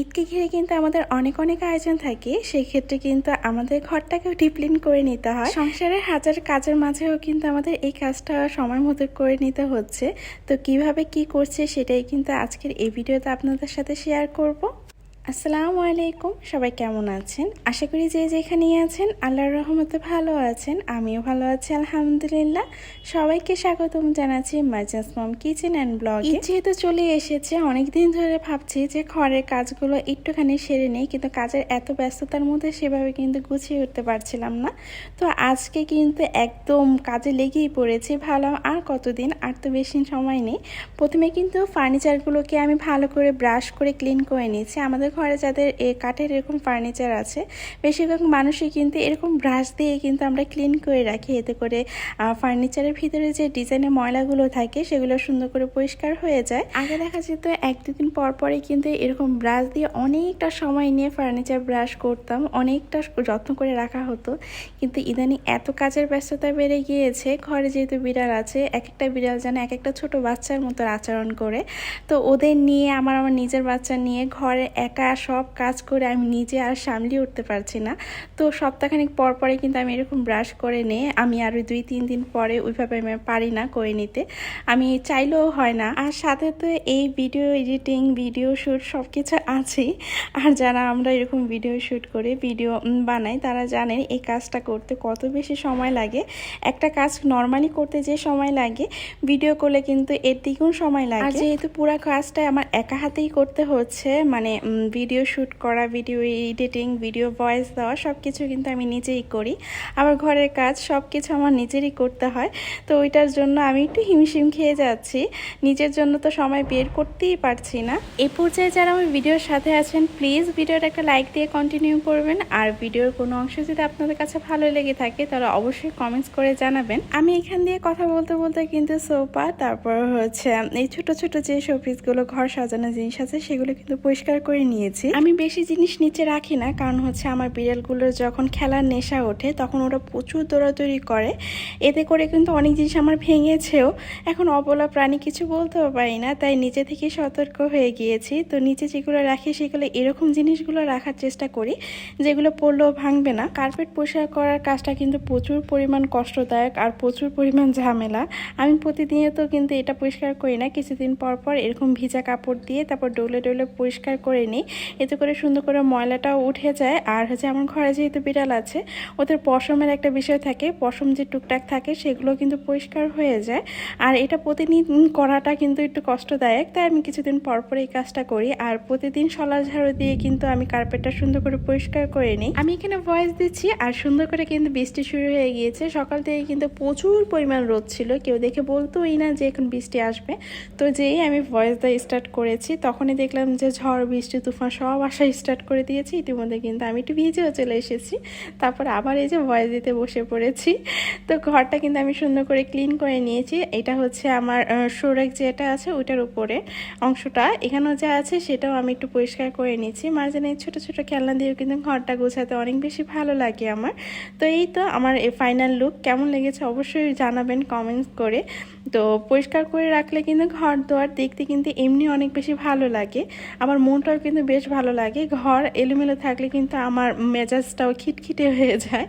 ঈদকে ঘিরে কিন্তু আমাদের অনেক অনেক আয়োজন থাকে। সেই ক্ষেত্রে কিন্তু আমাদের ঘরটাকেও ডিপ্লিন করে নিতে হয়। সংসারের হাজার কাজের মাঝেও কিন্তু আমাদের এই কাজটা সময় মতো করে নিতে হচ্ছে। তো কীভাবে কি করছে সেটাই কিন্তু আজকের এই ভিডিওতে আপনাদের সাথে শেয়ার করব। আসসালামু আলাইকুম, সবাই কেমন আছেন? আশা করি যে যেখানেই আছেন, আল্লাহর রহমতে ভালো আছেন, আমিও ভালো আছি, আলহামদুলিল্লাহ। সবাইকে স্বাগতম জানাচ্ছি Marjas mom kitchen and blog যেহেতু চলে এসেছে অনেক দিন ধরে ভাবছি যে ঘরের কাজগুলো একটুখানি সেরে নেই, কিন্তু কাজের এত ব্যস্ততার মধ্যে সেভাবে কিন্তু গুছিয়ে উঠতে পারছিলাম না। তো আজকে কিন্তু একদম কাজে লেগেই পড়েছি, ভালো আর কতদিন, আর তো বেশি সময় নেই। প্রথমে কিন্তু ফার্নিচারগুলোকে আমি ভালো করে ব্রাশ করে ক্লিন করে নিয়েছি। আমাদের ঘরে যাদের এ কাঠের এরকম ফার্নিচার আছে, বেশিরভাগ মানুষই কিন্তু এরকম ব্রাশ দিয়ে কিন্তু আমরা ক্লিন করে রাখি। এতে করে ফার্নিচারের ভিতরে যে ডিজাইনের ময়লাগুলো থাকে, সেগুলো সুন্দর করে পরিষ্কার হয়ে যায়। আগে দেখা যেত এক দুদিন পর পরে কিন্তু এরকম ব্রাশ দিয়ে অনেকটা সময় নিয়ে ফার্নিচার ব্রাশ করতাম, অনেকটা যত্ন করে রাখা হতো। কিন্তু ইদানিং এত কাজের ব্যস্ততা বেড়ে গিয়েছে, ঘরে যেহেতু বিড়াল আছে এক একটা বিড়াল যেন এক একটা ছোট বাচ্চার মতো আচরণ করে। তো ওদের নিয়ে, আমার আমার নিজের বাচ্চা নিয়ে ঘরে একা সব কাজ করে আমি নিজে আর সামলিয়ে উঠতে পারছি না। তো সপ্তাহখানিক পর পরে কিন্তু আমি এরকম ব্রাশ করে নিয়ে আমি আরও দুই তিন দিন পরে ওইভাবে আমি পারি না করে নিতে। আমি চাইলেও হয় না। আর সাথে তো এই ভিডিও এডিটিং ভিডিও শ্যুট সব কিছু আছেই। আর যারা আমরা এরকম ভিডিও শ্যুট করে ভিডিও বানাই তারা জানেন এই কাজটা করতে কত বেশি সময় লাগে। একটা কাজ নর্মালি করতে যে সময় লাগে ভিডিও করলে কিন্তু এর দ্বিগুণ সময় লাগে। আর যেহেতু পুরো কাজটা আমার একা হাতেই করতে হচ্ছে মানে ভিডিও শ্যুট করা ভিডিও এডিটিং ভিডিও ভয়েস দেওয়া সব কিছু কিন্তু আমি নিজেই করি। আবার ঘরের কাজ সব কিছু আমার নিজেরই করতে হয়। তো ওইটার জন্য আমি একটু হিমশিম খেয়ে যাচ্ছি। নিজের জন্য তো সময় বের করতেই পারছি না। এই পর্যায়ে যারা আমার ভিডিওর সাথে আছেন প্লিজ ভিডিওটা একটা লাইক দিয়ে কন্টিনিউ করবেন। আর ভিডিওর কোনো অংশ যদি আপনাদের কাছে ভালো লেগে থাকে, তাহলে অবশ্যই কমেন্টস করে জানাবেন। আমি এখান দিয়ে কথা বলতে বলতে কিন্তু সোফা তারপর হচ্ছে এই ছোট ছোট যে শোপিসগুলো ঘর সাজানো জিনিস আছে, সেগুলো কিন্তু পরিষ্কার করে নিয়েছি। আমি বেশি জিনিস নিচে রাখি না, কারণ হচ্ছে আমার বিড়ালগুলোর যখন খেলার নেশা ওঠে, তখন ওরা প্রচুর দৌড়াদৌড়ি করে। এতে করে কিন্তু অনেক জিনিস আমার ভেঙেছেও। এখন অবলা প্রাণী কিছু বলতেও পারি না, তাই নিচে থেকে সতর্ক হয়ে গিয়েছি। তো নিচে যেগুলো রাখি, সেগুলো এরকম জিনিসগুলো রাখার চেষ্টা করি, যেগুলো পড়লেও ভাঙবে না। কার্পেট পরিষ্কার করার কাজটা কিন্তু প্রচুর পরিমাণ কষ্টদায়ক আর প্রচুর পরিমাণ ঝামেলা। আমি প্রতিদিনে তো কিন্তু এটা পরিষ্কার করি না, কিছুদিন পর পর এরকম ভিজা কাপড় দিয়ে তারপর ডলে ডলে পরিষ্কার করে নিই। এতে করে সুন্দর করে ময়লাটাও উঠে যায়। আর হচ্ছে আমার ঘরে যেহেতু বিড়াল আছে, ওদের পশমের একটা বিষয় থাকে, পশম যে টুকটাক থাকে সেগুলো কিন্তু পরিষ্কার হয়ে যায়। আর এটা প্রতিদিন করাটা কিন্তু একটু কষ্টদায়ক, তাই আমি কিছুদিন পর এই কাজটা করি। আর প্রতিদিন সলা ঝাড়ু দিয়ে কিন্তু আমি কার্পেটটা সুন্দর করে পরিষ্কার করে নিই। আমি এখানে ভয়েস দিচ্ছি, আর সুন্দর করে কিন্তু বৃষ্টি শুরু হয়ে গিয়েছে। সকাল থেকে কিন্তু প্রচুর পরিমাণ রোদ ছিল, কেউ দেখে বলতোই না যে এখন বৃষ্টি আসবে। তো যেই আমি ভয়েস দেওয়া স্টার্ট করেছি, তখনই দেখলাম যে ঝড়, বৃষ্টি তুফান সব আসা স্টার্ট করে দিয়েছি। ইতিমধ্যে কিন্তু আমি একটু ভিজেও চলে এসেছি। তারপর আবার এই যে ভয়েস দিতে বসে পড়েছি। তো ঘরটা কিন্তু আমি সুন্দর করে ক্লিন করে নিয়েছি। এটা হচ্ছে আমার সোরেক যেটা আছে ওইটার উপরে অংশটা। এখানেও যা আছে সেটাও আমি একটু পরিষ্কার করে নিয়েছি। মাঝখানে ছোটো ছোটো খেলনা দিয়েও কিন্তু ঘরটা গোছাতে অনেক বেশি ভালো লাগে আমার। তো এই তো আমার এই ফাইনাল লুক কেমন লেগেছে অবশ্যই জানাবেন কমেন্টস করে। তো পরিষ্কার করে রাখলে কিন্তু ঘর দোয়ার দেখতে কিন্তু এমনি অনেক বেশি ভালো লাগে। আমার মনটাও কিন্তু বেশ ভালো লাগে। ঘর এলোমেলো থাকলে কিন্তু আমার মেজাজটাও খিটখিটে হয়ে যায়।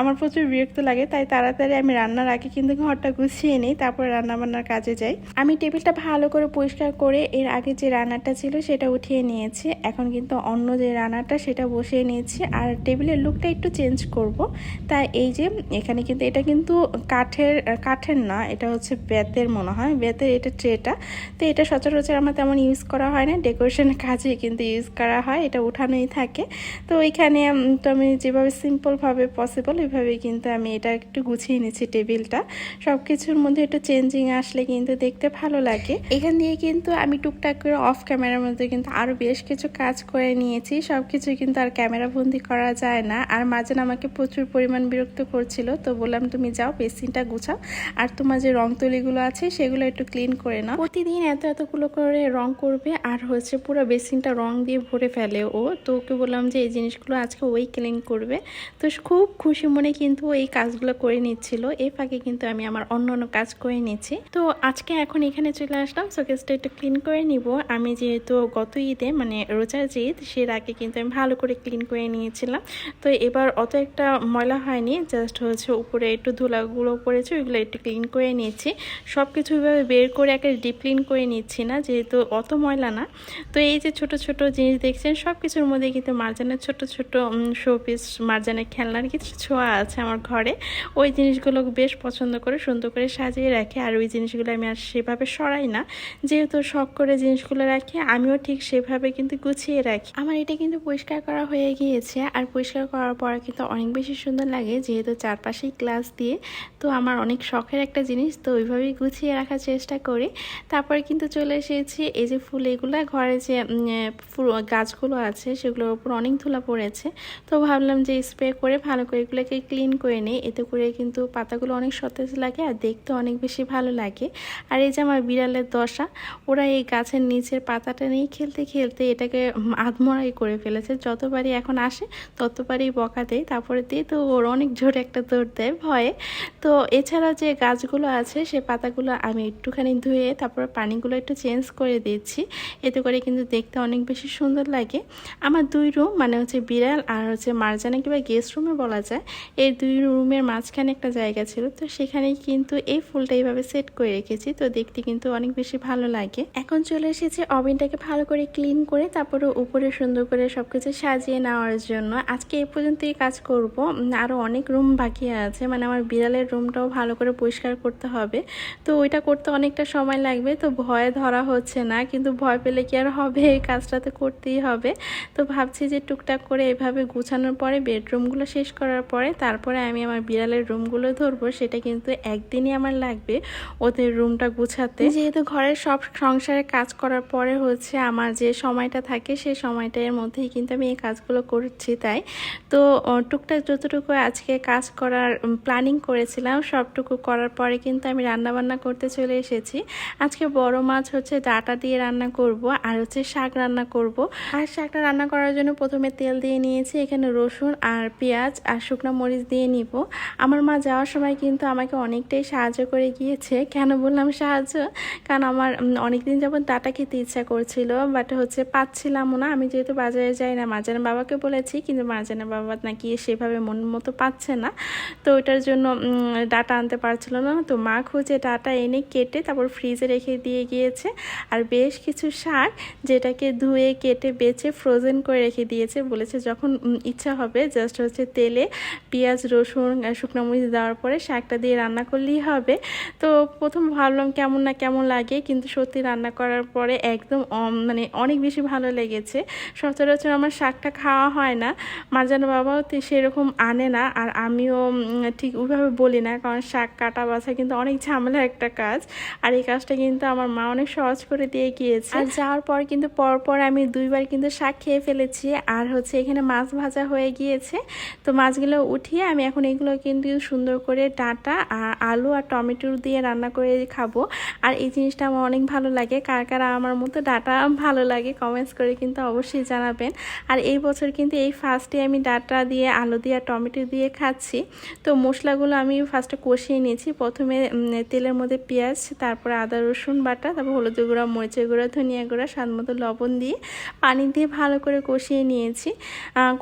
আমার প্রচুর বিরক্ত লাগে, তাই তাড়াতাড়ি আমি রান্নার আগে কিন্তু ঘরটা গুছিয়ে নিই, তারপর রান্নাবান্নার কাজে যাই। আমি টেবিলটা ভালো করে পরিষ্কার করে এর আগে যে রান্নাটা ছিল সেটা উঠিয়ে নিয়েছি। এখন কিন্তু অন্য যে রান্নাটা সেটা বসিয়ে নিয়েছি আর টেবিলের লুকটা একটু চেঞ্জ করব। তাই এই যে এখানে কিন্তু এটা কিন্তু কাঠের কাঠের না, এটা হচ্ছে বেতের মনে হয়, বেতের এটা ট্রেটা। তো এটা সচরাচর আমার তেমন ইউজ করা হয় না, ডেকোরেশনের কাজে কিন্তু ইউজ করা হয়, এটা উঠানোই থাকে। তো ওইখানে তো আমি যেভাবে সিম্পলভাবে পসিবল ওইভাবে কিন্তু আমি এটা একটু গুছিয়ে নিচ্ছি টেবিলটা। সব কিছুর মধ্যে একটু চেঞ্জিং আসলে কিন্তু দেখতে ভালো লাগে। এখান দিয়ে কিন্তু আমি টুকটাক করে অফ ক্যামেরার মধ্যে কিন্তু আরও বেশ কিছু কাজ করে নিয়েছি। সব কিছু কিন্তু আর ক্যামেরা বন্দি করা যায় না। আর মাঝে আমাকে প্রচুর পরিমাণ বিরক্ত করছিল। তো বললাম, তুমি যাও, বেসিনটা গুছাও। আর তোমার যে রং তুলিগুলো আছে, সেগুলো একটু ক্লিন করে নাও। প্রতিদিন এত এতগুলো করে রং করবে, আর হচ্ছে পুরো বেসিনটা রং দিয়ে ভরে ফেলে ও। তো ওকে বললাম যে, এই জিনিসগুলো আজকে ওই ক্লিন করবে। তো খুব খুশি মনে কিন্তু এই কাজগুলো করে নিচ্ছিল। এই ফাঁকে কিন্তু আমি আমার অন্য অন্য কাজ করে নিচ্ছি। তো আজকে এখন এখানে চলে আসলাম। শোকেসটা একটু ক্লিন করে নিব। আমি যেহেতু গত ঈদে মানে রোজার যে ঈদ সে আগে কিন্তু আমি ভালো করে ক্লিন করে নিয়েছিলাম। তো এবার অত একটা ময়লা হয়নি জাস্ট হচ্ছে উপরে একটু ধুলাগুলো পড়েছে, ওইগুলো একটু ক্লিন করে নিচ্ছি। সব কিছু বের করে একটা ডিপ ক্লিন করে নিচ্ছি না, যেহেতু অত ময়লা না। তো এই যে ছোট ছোট জিনিস দেখছেন সব কিছুর মধ্যে কিন্তু মার্জানের ছোট ছোট শোপিস মার্জানের খেলনার কিছু ছোঁয়া আছে আমার ঘরে। ওই জিনিসগুলো বেশ পছন্দ করে সুন্দর করে সাজিয়ে রাখে, আর ওই জিনিসগুলো আমি আর সেভাবে সরাই না। যেহেতু শখ করে জিনিসগুলো রাখি, আমিও ঠিক সেভাবে কিন্তু গুছিয়ে রাখি। আমার এটা কিন্তু পরিষ্কার করা হয়ে গিয়েছে, আর পরিষ্কার করার পর কিন্তু অনেক বেশি সুন্দর লাগে, যেহেতু চারপাশেই গ্লাস দিয়ে। তো আমার অনেক শখের একটা জিনিস, তো ওইভাবেই গুছিয়ে রাখার চেষ্টা করি। তারপরে কিন্তু চলে এসেছি, এই যে ফুল এগুলো ঘরে যে গাছগুলো আছে, সেগুলোর উপর অনেক ধুলা পড়েছে। তো ভাবলাম যে স্প্রে করে ভালো করে এগুলোকে ক্লিন করে নিই। এতে করে কিন্তু পাতাগুলো অনেক সতেজ লাগে আর দেখতে অনেক বেশি ভালো লাগে। আর এই যে আমার বিড়ালের দশা, ওরা এই গাছের নিচের পাতাটা নিয়ে খেলতে খেলতে এটাকে আধমরাই করে ফেলেছে। যতবারই এখন আসে, ততবারই বকা দেয়। তারপরে দিয়ে তো ওর অনেক জোরে একটা দৌড় দেয় ভয়ে। তো এছাড়া যে গাছগুলো আছে, সে পাতাগুলো আমি একটুখানি ধুয়ে তারপর পানিগুলো একটু চেঞ্জ করে দিচ্ছি। এতে করে কিন্তু দেখতে অনেক বেশি সুন্দর লাগে। আমার দুই রুম মানে হচ্ছে বিড়াল আর হচ্ছে মারজানা কিংবা গেস্ট রুমে বলা যায়, এই দুই রুমের মাঝখানে একটা জায়গা ছিল। তো সেখানেই কিন্তু এই ফুলটা এইভাবে সেট করে রেখেছি। তো দেখতে কিন্তু অনেক বেশি ভালো লাগে। এখন চলে এসেছে ওভেনটাকে ভালো করে ক্লিন করে, তারপরে উপরে সুন্দর করে সবকিছু সাজিয়ে নেওয়ার জন্য। আজকে এই পর্যন্তই কাজ করব। আরও অনেক রুম বাকি আছে। মানে আমার বিড়ালের রুমটাও ভালো করে পরিষ্কার করতে হবে। তো ওইটা করতে অনেকটা সময় লাগবে। তো ভয়ে ধরা হচ্ছে না। কিন্তু ভয় পেলে কি আর হবে? এই তো করতেই হবে। তো ভাবছি যে টুকটাক করে এভাবে গুছানোর পরে বেডরুমগুলো শেষ করার পরে তারপরে আমি আমার বিড়ালের রুমগুলো ধরবো। সেটা কিন্তু একদিনই আমার লাগবে ওদের রুমটা গুছাতে। যেহেতু ঘরের সব সংসারে কাজ করার পরে হচ্ছে আমার যে সময়টা থাকে সেই সময়টার মধ্যেই কিন্তু আমি এই কাজগুলো করছি তাই। তো টুকটাক যতটুকু আজকে কাজ করার প্ল্যানিং করেছিলাম সবটুকু করার পরে কিন্তু আমি রান্নাবান্না করতে চলে এসেছি। আজকে বড় মাছ হচ্ছে ডাটা দিয়ে রান্না করব আর হচ্ছে শাক রান্না করব। আর শাকটা রান্না করার জন্য প্রথমে তেল দিয়ে নিয়েছি, এখানে রসুন আর পেঁয়াজ আর শুকনো মরিচ দিয়ে নিব। আমার মা যাওয়ার সময় কিন্তু আমাকে অনেকটাই সাহায্য করে গিয়েছে। কেন বললাম সাহায্য? কারণ আমার অনেকদিন যাবত ডাটা খেতে ইচ্ছা করছিল বাট হচ্ছে পাচ্ছিলামও না। আমি যেহেতু বাজারে যাই না মার্জানের বাবাকে বলেছি, কিন্তু মার্জানের বাবা নাকি সেভাবে মন মতো পাচ্ছে না। তো ওইটার জন্য ডাটা আনতে পারছিল না। তো মা খুঁজে ডাটা এনে কেটে তারপর ফ্রিজে রেখে দিয়ে গিয়েছে। আর বেশ কিছু শাক যেটাকে ধুয়ে, কেটে, বেছে ফ্রোজেন করে রেখে দিয়েছে। বলেছে যখন ইচ্ছা হবে জাস্ট হচ্ছে তেলে পেঁয়াজ, রসুন শুকনো মরিচ দেওয়ার পরে শাকটা দিয়ে রান্না করলেই হবে। তো প্রথম ভাবলাম কেমন না কেমন লাগে, কিন্তু সত্যি রান্না করার পরে একদম মানে অনেক বেশি ভালো লেগেছে। সচরাচর আমার শাকটা খাওয়া হয় না। মার্জানো বাবাও সেরকম আনে না, আর আমিও ঠিক ওইভাবে বলি না, কারণ শাক কাটা বাছা কিন্তু অনেক ঝামেলার একটা কাজ। আর এই কাজটা কিন্তু আমার মা অনেক সহজ করে দিয়ে গিয়েছে। আর যাওয়ার পর কিন্তু পরপর আমি দুইবার কিন্তু শাক খেয়ে ফেলেছি। আর হচ্ছে এখানে মাছ ভাজা হয়ে গিয়েছে। তো মাছগুলো উঠিয়ে আমি এখন এগুলো কিন্তু সুন্দর করে ডাঁটা আর আলু আর টমেটো দিয়ে রান্না করে খাব। আর এই জিনিসটা আমার অনেক ভালো লাগে। কার কারা আমার মতো ডাটা ভালো লাগে কমেন্টস করে কিন্তু অবশ্যই জানাবেন। আর এই বছর কিন্তু এই ফার্স্টে আমি ডাটা দিয়ে, আলু দিয়ে আর টমেটো দিয়ে খাচ্ছি। তো মশলাগুলো আমি ফার্স্টে কষিয়ে নিয়েছি। প্রথমে তেলের মধ্যে পেঁয়াজ, তারপরে আদা রসুন বাটা, তারপর হলুদ গুঁড়া, মরিচের গুঁড়া, ধনিয়া গুঁড়া, স্বাদ মতো লবণ দিয়ে পানি দিয়ে ভালো করে কষিয়ে নিয়েছি।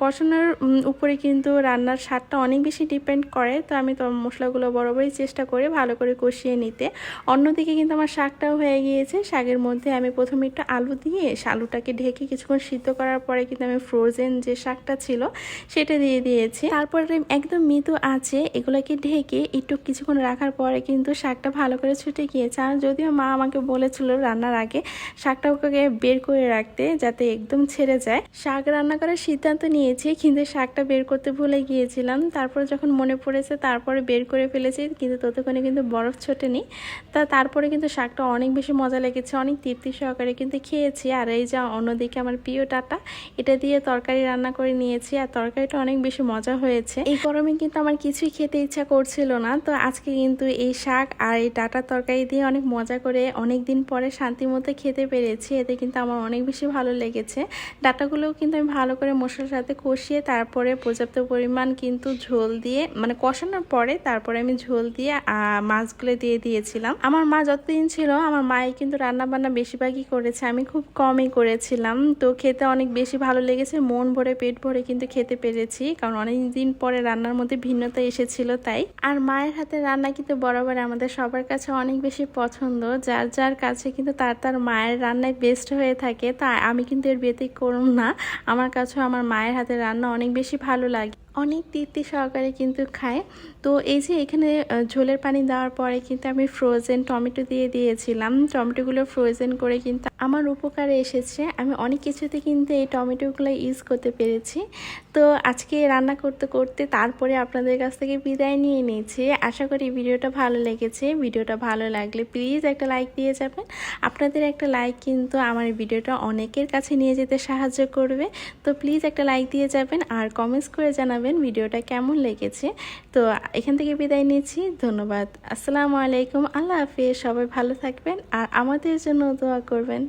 কষানোর উপরে কিন্তু রান্নার স্বাদটা অনেক বেশি ডিপেন্ড করে। তো আমি তো মশলাগুলো বরাবরই চেষ্টা করে ভালো করে কষিয়ে নিতে। অন্যদিকে কিন্তু আমার শাকটাও হয়ে গিয়েছে। শাকের মধ্যে আমি প্রথমে একটু আলু দিয়ে আলুটাকে ঢেকে কিছুক্ষণ সিদ্ধ করার পরে কিন্তু আমি ফ্রোজেন যে শাকটা ছিল সেটা দিয়ে দিয়েছি। তারপরে একদম মৃদু আছে এগুলোকে ঢেকে একটু কিছুক্ষণ রাখার পরে কিন্তু শাকটা ভালো করে ছুটে গিয়েছে। আর যদিও মা আমাকে বলেছিল রান্নার আগে শাকটা ওকে বের করে রাখতে। যাতে একদম ছেড়ে যায়। শাক রান্না করার সিদ্ধান্ত নিয়েছি, কিন্তু শাকটা বের করতে ভুলে গিয়েছিলাম। তারপর যখন মনে পড়েছে, তারপরে বের করে ফেলেছি, কিন্তু ততক্ষণে কিন্তু বরফ ছোটেনি। তা তারপরে কিন্তু শাকটা অনেক বেশি মজা লেগেছে, অনেক তৃপ্তি সহকারে কিন্তু খেয়েছি। আর এই যা অন্যদিকে আমার প্রিয় টাটা, এটা দিয়ে তরকারি রান্না করে নিয়েছি, আর তরকারিটা অনেক বেশি মজা হয়েছে। এই গরমে কিন্তু আমার কিছুই খেতে ইচ্ছা করছিল না। তো আজকে কিন্তু এই শাক আর এই ডাটা তরকারি দিয়ে অনেক মজা করে অনেক দিন পরে শান্তি মতো খেতে পেরেছি। এতে কিন্তু আমার অনেক বেশি ভালো লেগেছে। ডাটাগুলোও কিন্তু আমি ভালো করে মশলার সাথে কষিয়ে তারপরে পর্যাপ্ত পরিমাণ কিন্তু ঝোল দিয়ে মানে কষানোর পরে তারপরে আমি ঝোল দিয়ে মাছগুলো দিয়ে দিয়েছিলাম। আমার মা যতদিন ছিল, আমার মাই কিন্তু রান্না বান্না বেশিরভাগই করেছে। আমি খুব কমই করেছিলাম। তো খেতে অনেক বেশি ভালো লেগেছে। মন ভরে, পেট ভরে কিন্তু খেতে পেরেছি। কারণ অনেক দিন পরে রান্নার মধ্যে ভিন্নতা এসেছিল তাই। আর মায়ের হাতে রান্না কিন্তু বরাবর আমাদের সবার কাছে অনেক বেশি পছন্দ। যার যার কাছে কিন্তু তার তার মায়ের রান্নায় বেস্ট হয়ে থাকে তা আমি কিন্তু এর ব্যতিক্রম না। আমার কাছেও আমার মায়ের হাতে রান্না অনেক বেশি ভালো লাগে। অনেক তৃপ্তি সহকারে কিন্তু খায়। তো এই যে এখানে ঝোলের পানি দেওয়ার পরে কিন্তু আমি ফ্রোজেন টমেটো দিয়ে দিয়েছিলাম। টমেটোগুলো ফ্রোজেন করে কিন্তু আমার উপকারে এসেছে। আমি অনেক কিছুতে কিন্তু এই টমেটোগুলো ইউজ করতে পেরেছি। তো আজকে রান্না করতে করতে তারপরে আপনাদের কাছ থেকে বিদায় নিয়ে নিয়েছি আশা করি ভিডিওটা ভালো লেগেছে। ভিডিওটা ভালো লাগলে প্লিজ একটা লাইক দিয়ে যাবেন। আপনাদের একটা লাইক কিন্তু আমার ভিডিওটা অনেকের কাছে নিয়ে যেতে সাহায্য করবে। তো প্লিজ একটা লাইক দিয়ে যাবেন আর কমেন্টস করে জানাবেন ভিডিওটা কেমন লেগেছে। তো এখান থেকে বিদায় নিচ্ছি। ধন্যবাদ। আসসালামু আলাইকুম। আল্লাহ হাফিজ। সবাই ভালো থাকবেন। আর আমাদের জন্য দোয়া করবেন।